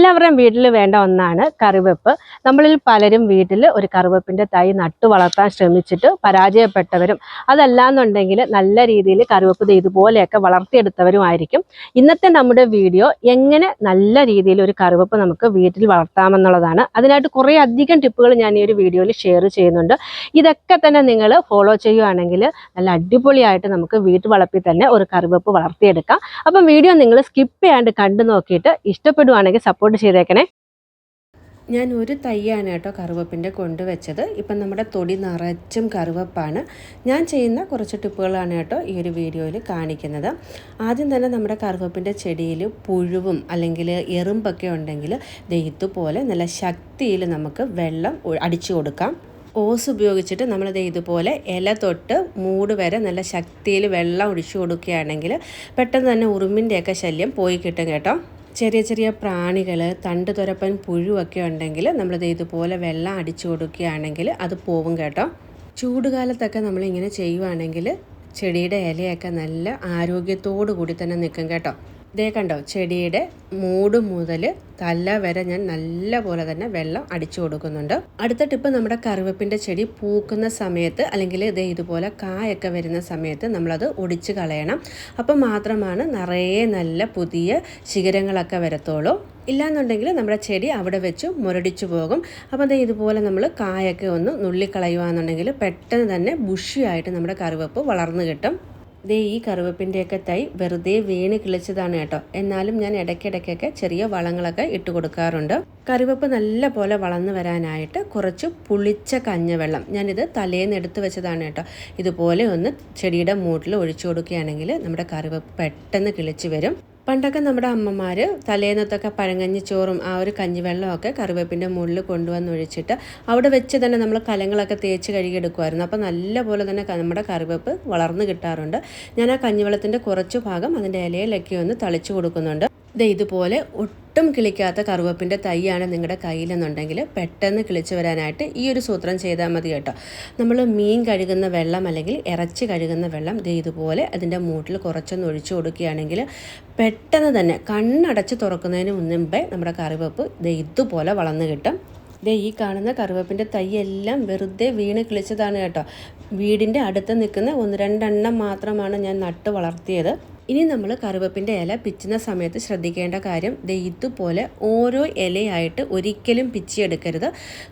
എല്ലാവരുടെയും വീട്ടിൽ വേണ്ട ഒന്നാണ് കറിവെപ്പ്. നമ്മളിൽ പലരും വീട്ടിൽ ഒരു കറിവെപ്പിന്റെ തൈ നട്ടു വളർത്താൻ ശ്രമിച്ചിട്ട് പരാജയപ്പെട്ടവരും അതല്ലാന്നുണ്ടെങ്കിൽ നല്ല രീതിയിൽ കറിവെപ്പ് ഇതുപോലെയൊക്കെ വളർത്തിയെടുത്തവരുമായിരിക്കും. ഇന്നത്തെ നമ്മുടെ വീഡിയോ എങ്ങനെ നല്ല രീതിയിൽ ഒരു കറിവെപ്പ് നമുക്ക് വീട്ടിൽ വളർത്താമെന്നുള്ളതാണ്. അതിനായിട്ട് കുറേ അധികം ടിപ്പുകൾ ഞാൻ ഈ ഒരു വീഡിയോയിൽ ഷെയർ ചെയ്യുന്നുണ്ട്. ഇതൊക്കെ തന്നെ നിങ്ങൾ ഫോളോ ചെയ്യുകയാണെങ്കിൽ നല്ല അടിപൊളിയായിട്ട് നമുക്ക് വീട്ടുവളപ്പിൽ തന്നെ ഒരു കറിവെപ്പ് വളർത്തിയെടുക്കാം. അപ്പം വീഡിയോ നിങ്ങൾ സ്കിപ്പ് ചെയ്യാണ്ട് കണ്ടു നോക്കിയിട്ട് ഇഷ്ടപ്പെടുവാണെങ്കിൽ സപ്പോർട്ട് ചെയ്തേക്കണേ. ഞാൻ ഒരു തൈയാണ് കേട്ടോ കറുവപ്പിന്റെ കൊണ്ടുവച്ചത് ഇപ്പം നമ്മുടെ തൊടി നിറച്ചും കറുവപ്പാണ്. ഞാൻ ചെയ്യുന്ന കുറച്ച് ടിപ്പുകളാണ് കേട്ടോ ഈ ഒരു വീഡിയോയിൽ കാണിക്കുന്നത്. ആദ്യം തന്നെ നമ്മുടെ കറുവപ്പിന്റെ ചെടിയിൽ പുഴുവും അല്ലെങ്കിൽ എറുമ്പൊക്കെ ഉണ്ടെങ്കിൽ ദേ പോലെ നല്ല ശക്തിയിൽ നമുക്ക് വെള്ളം അടിച്ചു കൊടുക്കാം. ഓസ് ഉപയോഗിച്ചിട്ട് നമ്മളിത് ഇതുപോലെ ഇല തൊട്ട് മൂട് വരെ നല്ല ശക്തിയിൽ വെള്ളം ഒഴിച്ചു കൊടുക്കുകയാണെങ്കിൽ പെട്ടെന്ന് തന്നെ ഉറുമ്പിന്റെയൊക്കെ ശല്യം പോയി കിട്ടും കേട്ടോ. ചെറിയ ചെറിയ പ്രാണികൾ തണ്ട് തുരപ്പൻ പുഴുവൊക്കെ ഉണ്ടെങ്കിൽ നമ്മളിത് ഇതുപോലെ വെള്ളം അടിച്ചു കൊടുക്കുകയാണെങ്കിൽ അത് പോവും കേട്ടോ. ചൂടുകാലത്തൊക്കെ നമ്മളിങ്ങനെ ചെയ്യുവാണെങ്കിൽ ചെടിയുടെ ഇലയൊക്കെ നല്ല ആരോഗ്യത്തോടു കൂടി തന്നെ നിൽക്കും കേട്ടോ. ഇതേ കണ്ടോ ചെടിയുടെ മൂട് മുതൽ തല വരെ ഞാൻ നല്ല പോലെ തന്നെ വെള്ളം അടിച്ചു കൊടുക്കുന്നുണ്ട്. അടുത്ത ടിപ്പ് നമ്മുടെ കറിവേപ്പിന്റെ ചെടി പൂക്കുന്ന സമയത്ത് അല്ലെങ്കിൽ ഇതേ ഇതുപോലെ കായൊക്കെ വരുന്ന സമയത്ത് നമ്മളത് ഒടിച്ച് കളയണം. അപ്പം മാത്രമാണ് നിറയെ നല്ല പുതിയ ശിഖരങ്ങളൊക്കെ വരത്തുള്ളൂ. ഇല്ലാന്നുണ്ടെങ്കിൽ നമ്മുടെ ചെടി അവിടെ വെച്ച് മുരടിച്ചു പോകും. അപ്പോൾ അത് ഇതുപോലെ നമ്മൾ കായൊക്കെ ഒന്ന് നുള്ളിക്കളയുകയാണെന്നുണ്ടെങ്കിൽ പെട്ടെന്ന് തന്നെ ബുഷിയായിട്ട് നമ്മുടെ കറിവേപ്പ് വളർന്നു കിട്ടും. ദേ ഈ കറിവേപ്പിന്റെയൊക്കെ തൈ വെറുതെ വീണ് കിളിച്ചതാണ് കേട്ടോ. എന്നാലും ഞാൻ ഇടയ്ക്കിടയ്ക്കൊക്കെ ചെറിയ വളങ്ങളൊക്കെ ഇട്ട് കൊടുക്കാറുണ്ട്. കറിവേപ്പ് നല്ല പോലെ വളർന്നു വരാനായിട്ട് കുറച്ച് പുളിച്ച കഞ്ഞവെള്ളം ഞാനിത് തലേന്ന് എടുത്ത് വെച്ചതാണ് കേട്ടോ. ഇതുപോലെ ഒന്ന് ചെടിയുടെ മൂട്ടിൽ ഒഴിച്ചു കൊടുക്കുകയാണെങ്കിൽ നമ്മുടെ കറിവേപ്പ് പെട്ടെന്ന് കിളിച്ചു വരും. പണ്ടൊക്കെ നമ്മുടെ അമ്മമാർ തലേന്നത്തൊക്കെ പഴങ്കഞ്ഞി ചോറും ആ ഒരു കഞ്ഞിവെള്ളമൊക്കെ കറിവേപ്പിന്റെ മുകളിൽ കൊണ്ടുവന്ന് ഒഴിച്ചിട്ട് അവിടെ വെച്ച് തന്നെ നമ്മൾ കലങ്ങളൊക്കെ തേച്ച് കഴുകിയെടുക്കുമായിരുന്നു അപ്പോൾ നല്ല പോലെ തന്നെ നമ്മുടെ കറിവേപ്പ് വളർന്നു കിട്ടാറുണ്ട്. ഞാൻ ആ കഞ്ഞിവെള്ളത്തിന്റെ കുറച്ച് ഭാഗം അതിന്റെ ഇലയിലൊക്കെ ഒന്ന് തളിച്ചു കൊടുക്കുന്നുണ്ട്. ദേ ഇതുപോലെ ഒട്ടും കിളിക്കാത്ത കറുവപ്പിന്റെ തൈയാണ് നിങ്ങളുടെ കയ്യിലെന്നുണ്ടെങ്കിൽ പെട്ടെന്ന് കിളിച്ച് വരാനായിട്ട് ഈ ഒരു സൂത്രം ചെയ്താൽ മതി കേട്ടോ. നമ്മൾ മീൻ കഴുകുന്ന വെള്ളം അല്ലെങ്കിൽ ഇറച്ചി കഴുകുന്ന വെള്ളം ദേ ഇതുപോലെ അതിന്റെ മൂട്ടിൽ കുറച്ചൊന്ന് ഒഴിച്ചു കൊടുക്കുകയാണെങ്കിൽ പെട്ടെന്ന് തന്നെ കണ്ണടച്ച് തുറക്കുന്നതിന് മുൻപേ നമ്മുടെ കറിവപ്പ് ദേ ഇതുപോലെ വളർന്നു കിട്ടും. ദേ ഈ കാണുന്ന കറിവേപ്പിന്റെ തൈയെല്ലാം വെറുതെ വീണ് കിളിച്ചതാണ് കേട്ടോ. വീടിന്റെ അടുത്ത് നിൽക്കുന്ന ഒന്ന് രണ്ടെണ്ണം മാത്രമാണ് ഞാൻ നട്ട് വളർത്തിയത്. ഇനി നമ്മൾ കറിവേപ്പിന്റെ ഇല പിച്ചുന്ന സമയത്ത് ശ്രദ്ധിക്കേണ്ട കാര്യം ദേ ഇതുപോലെ ഓരോ ഇലയായിട്ട് ഒരിക്കലും പിച്ചിയെടുക്കരുത്.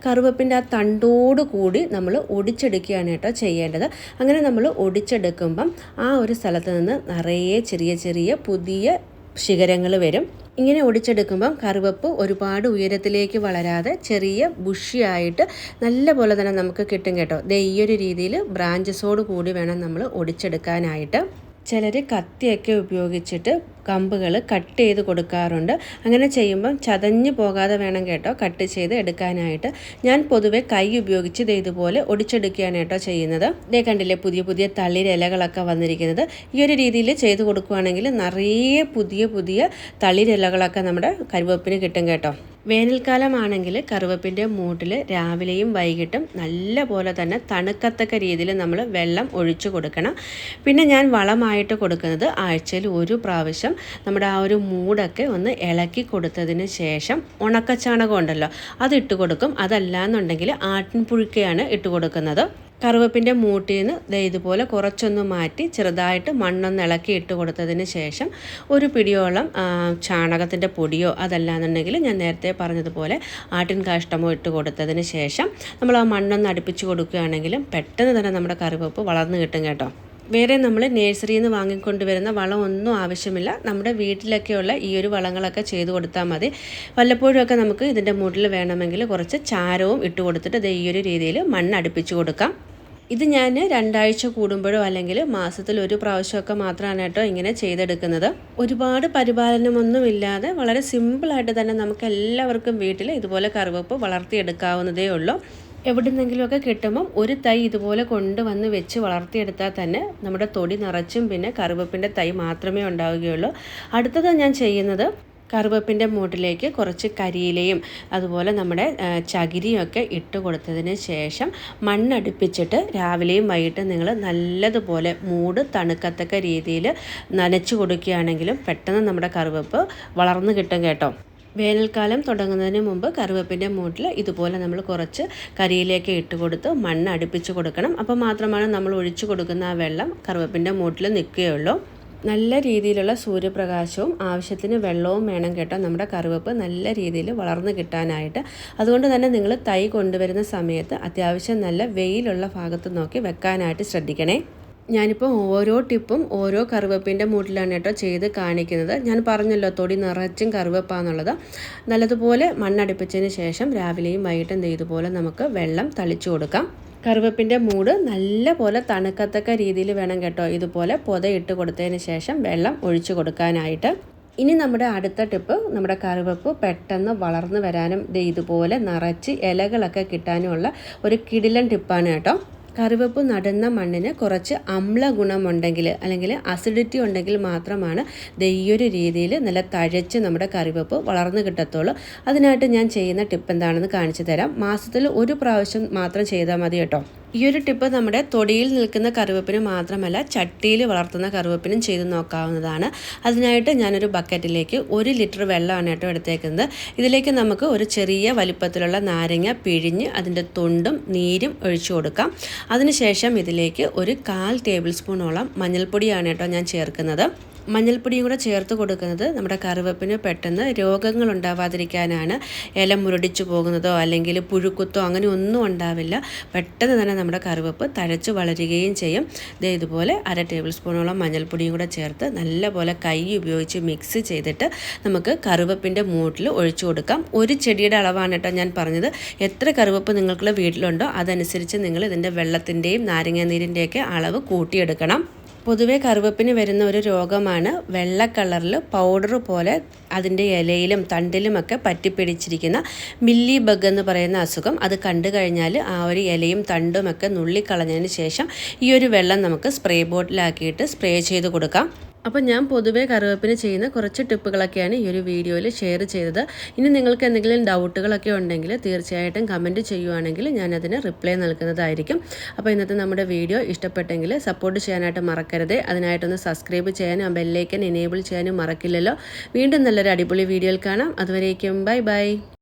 കറിവേപ്പിന്റെ ആ തണ്ടോട് കൂടി നമ്മൾ ഒടിച്ചെടുക്കുകയാണ് കേട്ടോ ചെയ്യേണ്ടത്. അങ്ങനെ നമ്മൾ ഒടിച്ചെടുക്കുമ്പം ആ ഒരു സ്ഥലത്ത് നിന്ന് നിറയെ ചെറിയ ചെറിയ പുതിയ ശിഖരങ്ങൾ വരും. ഇങ്ങനെ ഒടിച്ചെടുക്കുമ്പം കറുവപ്പ് ഒരുപാട് ഉയരത്തിലേക്ക് വളരാതെ ചെറിയ ബുഷിയായിട്ട് നല്ല പോലെ തന്നെ നമുക്ക് കിട്ടും കേട്ടോ. ദേ ഈ ഒരു രീതിയിൽ ബ്രാഞ്ചസോട് കൂടി വേണം നമ്മൾ ഒടിച്ചെടുക്കാനായിട്ട്. ചിലർ കത്തിയൊക്കെ ഉപയോഗിച്ചിട്ട് കമ്പുകൾ കട്ട് ചെയ്ത് കൊടുക്കാറുണ്ട്. അങ്ങനെ ചെയ്യുമ്പം ചതഞ്ഞ് പോകാതെ വേണം കേട്ടോ കട്ട് ചെയ്ത് എടുക്കാനായിട്ട്. ഞാൻ പൊതുവെ കൈ ഉപയോഗിച്ച് ഇതുപോലെ ഒടിച്ചെടുക്കുകയാണ് കേട്ടോ ചെയ്യുന്നത്. ഇതേ കണ്ടില്ലേ പുതിയ പുതിയ തളിരിലകളൊക്കെ വന്നിരിക്കുന്നത്. ഈ ഒരു രീതിയിൽ ചെയ്ത് കൊടുക്കുകയാണെങ്കിൽ നിറയെ പുതിയ പുതിയ തളിരിലകളൊക്കെ നമ്മുടെ കരുവേപ്പിന് കിട്ടും കേട്ടോ. വേനൽക്കാലമാണെങ്കിൽ കറുവപ്പിന്റെ മൂട്ടിൽ രാവിലെയും വൈകിട്ടും നല്ല പോലെ തന്നെ തണുക്കത്തക്ക രീതിയിൽ നമ്മൾ വെള്ളം ഒഴിച്ചു കൊടുക്കണം. പിന്നെ ഞാൻ വളമായിട്ട് കൊടുക്കുന്നത് ആഴ്ചയിൽ ഒരു പ്രാവശ്യം നമ്മുടെ ആ ഒരു മൂടൊക്കെ ഒന്ന് ഇളക്കി കൊടുത്തതിന് ശേഷം ഉണക്കച്ചാണകം ഉണ്ടല്ലോ അത് ഇട്ട് കൊടുക്കും. അതല്ലാന്നുണ്ടെങ്കിൽ ആട്ടിൻപുഴുക്കയാണ് ഇട്ട് കൊടുക്കുന്നത്. കറുവപ്പിന്റെ മൂട്ടിൽ നിന്ന് ദേ ഇതുപോലെ കുറച്ചൊന്ന് മാറ്റി ചെറുതായിട്ട് മണ്ണൊന്ന് ഇളക്കി ഇട്ട് കൊടുത്തതിന് ശേഷം ഒരു പിടിയോളം ചാണകത്തിന്റെ പൊടിയോ അതല്ലാന്നുണ്ടെങ്കിൽ ഞാൻ നേരത്തെ പറഞ്ഞതുപോലെ ആട്ടിൻ കാഷ്ടമോ ഇട്ട് കൊടുത്തതിന് ശേഷം നമ്മൾ ആ മണ്ണൊന്ന് അടുപ്പിച്ച് കൊടുക്കുകയാണെങ്കിലും പെട്ടെന്ന് തന്നെ നമ്മുടെ കറിവേപ്പ് വളർന്നു കിട്ടും കേട്ടോ. വേറെ നമ്മൾ നേഴ്സറിയിൽ നിന്ന് വാങ്ങിക്കൊണ്ടുവരുന്ന വളം ഒന്നും ആവശ്യമില്ല. നമ്മുടെ വീട്ടിലൊക്കെയുള്ള ഈ ഒരു വളങ്ങളൊക്കെ ചെയ്തു കൊടുത്താൽ മതി. വല്ലപ്പോഴുമൊക്കെ നമുക്ക് ഇതിന്റെ മുകളിൽ വേണമെങ്കിൽ കുറച്ച് ചാരവും ഇട്ട് കൊടുത്തിട്ട് ദേ ഈ ഒരു രീതിയിൽ മണ്ണ് അടുപ്പിച്ച് കൊടുക്കാം. ഇത് ഞാൻ രണ്ടാഴ്ച കൂടുമ്പോഴോ അല്ലെങ്കിൽ മാസത്തിൽ ഒരു പ്രാവശ്യമൊക്കെ മാത്രമാണ് കേട്ടോ ഇങ്ങനെ ചെയ്തെടുക്കുന്നത്. ഒരുപാട് പരിപാലനമൊന്നുമില്ലാതെ വളരെ സിമ്പിളായിട്ട് തന്നെ നമുക്ക് എല്ലാവർക്കും വീട്ടിൽ ഇതുപോലെ കറിവപ്പ് വളർത്തിയെടുക്കാവുന്നതേ ഉള്ളൂ. എവിടുന്നെങ്കിലുമൊക്കെ കിട്ടുമ്പം ഒരു തൈ ഇതുപോലെ കൊണ്ടുവന്ന് വെച്ച് വളർത്തിയെടുത്താൽ തന്നെ നമ്മുടെ തൊടി നിറച്ചും പിന്നെ കറിവേപ്പിന്റെ തൈ മാത്രമേ ഉണ്ടാവുകയുള്ളൂ. അടുത്തത് ഞാൻ ചെയ്യുന്നത് കറുവപ്പിന്റെ മൂട്ടിലേക്ക് കുറച്ച് കരിയിലയും അതുപോലെ നമ്മുടെ ചകിരിയൊക്കെ ചകിരിയും ഇട്ട് കൊടുത്തതിന് ശേഷം മണ്ണടുപ്പിച്ചിട്ട് രാവിലെയും വൈകിട്ടും നിങ്ങൾ നല്ലതുപോലെ മൂട് തണുക്കത്തക്ക രീതിയിൽ നനച്ചു കൊടുക്കുകയാണെങ്കിലും പെട്ടെന്ന് നമ്മുടെ കറുവപ്പ് വളർന്നു കിട്ടും കേട്ടോ. വേനൽക്കാലം തുടങ്ങുന്നതിന് മുമ്പ് കറിവേപ്പിന്റെ മൂട്ടിൽ ഇതുപോലെ നമ്മൾ കുറച്ച് കരിയിലേക്ക് ഇട്ട് കൊടുത്ത് മണ്ണ് അടുപ്പിച്ച് കൊടുക്കണം. അപ്പോൾ മാത്രമാണ് നമ്മൾ ഒഴിച്ചു കൊടുക്കുന്ന ആ വെള്ളം കറിവേപ്പിന്റെ മൂട്ടിൽ നിൽക്കുകയുള്ളൂ. നല്ല രീതിയിലുള്ള സൂര്യപ്രകാശവും ആവശ്യത്തിന് വെള്ളവും വേണം കേട്ടോ. നമ്മുടെ കറിവേപ്പ് നല്ല രീതിയിൽ വളർന്നു കിട്ടാനായിട്ട്. അതുകൊണ്ട് തന്നെ നിങ്ങൾ തൈ കൊണ്ടുവരുന്ന സമയത്ത് അത്യാവശ്യം നല്ല വെയിലുള്ള ഭാഗത്ത് നോക്കി വെക്കാനായിട്ട് ശ്രദ്ധിക്കണേ. ഞാനിപ്പോൾ ഓരോ ടിപ്പും ഓരോ കറിവേപ്പിന്റെ മൂട്ടിലാണ് കേട്ടോ ചെയ്ത് കാണിക്കുന്നത്. ഞാൻ പറഞ്ഞല്ലോ തൊടി നിറച്ചും കറിവേപ്പാന്നുള്ളത്. നല്ലതുപോലെ മണ്ണടുപ്പിച്ചതിന് ശേഷം രാവിലെയും വൈകിട്ടും ഇതുപോലെ നമുക്ക് വെള്ളം തളിച്ചു കൊടുക്കാം. കറിവേപ്പിന്റെ മൂട് നല്ല പോലെ തണുക്കത്തക്ക രീതിയിൽ വേണം കേട്ടോ. ഇതുപോലെ പുതയിട്ട് കൊടുത്തതിന് ശേഷം വെള്ളം ഒഴിച്ചു കൊടുക്കാനായിട്ട്. ഇനി നമ്മുടെ അടുത്ത ടിപ്പ് നമ്മുടെ കറിവെപ്പ് പെട്ടെന്ന് വളർന്നു വരാനും ഇതുപോലെ നിറച്ച് ഇലകളൊക്കെ കിട്ടാനുമുള്ള ഒരു കിടിലൻ ടിപ്പാണ് കേട്ടോ. കറിവേപ്പ് നടുന്ന മണ്ണിന് കുറച്ച് അമ്ല ഗുണമുണ്ടെങ്കിൽ അല്ലെങ്കിൽ അസിഡിറ്റി ഉണ്ടെങ്കിൽ മാത്രമാണ് ദയ്യൊരു രീതിയിൽ നല്ല തഴച്ച് നമ്മുടെ കറിവേപ്പ് വളർന്നു കിട്ടത്തുള്ളൂ. അതിനായിട്ട് ഞാൻ ചെയ്യുന്ന ടിപ്പ് എന്താണെന്ന് കാണിച്ചു തരാം. മാസത്തിൽ ഒരു പ്രാവശ്യം മാത്രം ചെയ്താൽ മതി കേട്ടോ. ഈ ഒരു ടിപ്പ് നമ്മുടെ തൊടിയിൽ നിൽക്കുന്ന കറിവേപ്പിന് മാത്രമല്ല ചട്ടിയിൽ വളർത്തുന്ന കറിവേപ്പിനും ചെയ്ത് നോക്കാവുന്നതാണ്. അതിനായിട്ട് ഞാനൊരു ബക്കറ്റിലേക്ക് ഒരു ലിറ്റർ വെള്ളമാണ് കേട്ടോ എടുത്തേക്കുന്നത്. ഇതിലേക്ക് നമുക്ക് ഒരു ചെറിയ വലിപ്പത്തിലുള്ള നാരങ്ങ പിഴിഞ്ഞ് അതിന്റെ തൊണ്ടും നീരും ഒഴിച്ചു കൊടുക്കാം. അതിനുശേഷം ഇതിലേക്ക് ഒരു കാൽ ടേബിൾ സ്പൂണോളം മഞ്ഞൾപ്പൊടിയാണ് കേട്ടോ ഞാൻ ചേർക്കുന്നത്. മഞ്ഞൾപ്പൊടിയും കൂടെ ചേർത്ത് കൊടുക്കുന്നത് നമ്മുടെ കറിവേപ്പിന് പെട്ടെന്ന് രോഗങ്ങൾ ഉണ്ടാവാതിരിക്കാനാണ് ഇല മുരടിച്ചു പോകുന്നതോ അല്ലെങ്കിൽ പുഴുക്കുത്തോ അങ്ങനെ ഒന്നും ഉണ്ടാവില്ല. പെട്ടെന്ന് തന്നെ നമ്മുടെ കറിവേപ്പ് തഴച്ച് വളരുകയും ചെയ്യും. ഇതേ ഇതുപോലെ അര ടേബിൾ സ്പൂണോളം മഞ്ഞൾപ്പൊടിയും കൂടെ ചേർത്ത് നല്ലപോലെ കൈ ഉപയോഗിച്ച് മിക്സ് ചെയ്തിട്ട് നമുക്ക് കറിവേപ്പിന്റെ മൂട്ടിൽ ഒഴിച്ചു കൊടുക്കാം. ഒരു ചെടിയുടെ അളവാണ് കേട്ടോ ഞാൻ പറഞ്ഞത്. എത്ര കറിവേപ്പ് നിങ്ങൾക്കുള്ള വീട്ടിലുണ്ടോ അതനുസരിച്ച് നിങ്ങൾ ഇതിന്റെ വെള്ളത്തിന്റെയും നാരങ്ങാനീരിന്റെയൊക്കെ അളവ് കൂട്ടിയെടുക്കണം. പൊതുവെ കറുവപ്പിന് വരുന്ന ഒരു രോഗമാണ് വെള്ള കളറിൽ പൗഡർ പോലെ അതിന്റെ ഇലയിലും തണ്ടിലുമൊക്കെ പറ്റിപ്പിടിച്ചിരിക്കുന്ന മില്ലി ബഗ് എന്ന് പറയുന്ന അസുഖം. അത് കണ്ടു കഴിഞ്ഞാൽ ആ ഒരു ഇലയും തണ്ടുമൊക്കെ നുള്ളിക്കളഞ്ഞതിന് ശേഷം ഈ ഒരു വെള്ളം നമുക്ക് സ്പ്രേ ബോട്ടിലാക്കിയിട്ട് സ്പ്രേ ചെയ്ത് കൊടുക്കാം. അപ്പോൾ ഞാൻ പൊതുവേ കറിവേപ്പിന് ചെയ്യുന്ന കുറച്ച് ടിപ്പുകളൊക്കെയാണ് ഈ ഒരു വീഡിയോയിൽ ഷെയർ ചെയ്തത്. ഇനി നിങ്ങൾക്ക് എന്തെങ്കിലും ഡൗട്ടുകളൊക്കെ ഉണ്ടെങ്കിൽ തീർച്ചയായിട്ടും കമന്റ് ചെയ്യുവാണെങ്കിൽ ഞാനതിന് റിപ്ലൈ നൽകുന്നതായിരിക്കും. അപ്പോൾ ഇന്നത്തെ നമ്മുടെ വീഡിയോ ഇഷ്ടപ്പെട്ടെങ്കിൽ സപ്പോർട്ട് ചെയ്യാനായിട്ട് മറക്കരുത്. അതിനായിട്ടൊന്ന് സബ്സ്ക്രൈബ് ചെയ്യാനും ബെല്ലേക്കൻ എനേബിൾ ചെയ്യാനും മറക്കില്ലല്ലോ. വീണ്ടും നല്ലൊരു അടിപൊളി വീഡിയോയിൽ കാണാം. അതുവരേക്കും ബൈ ബൈ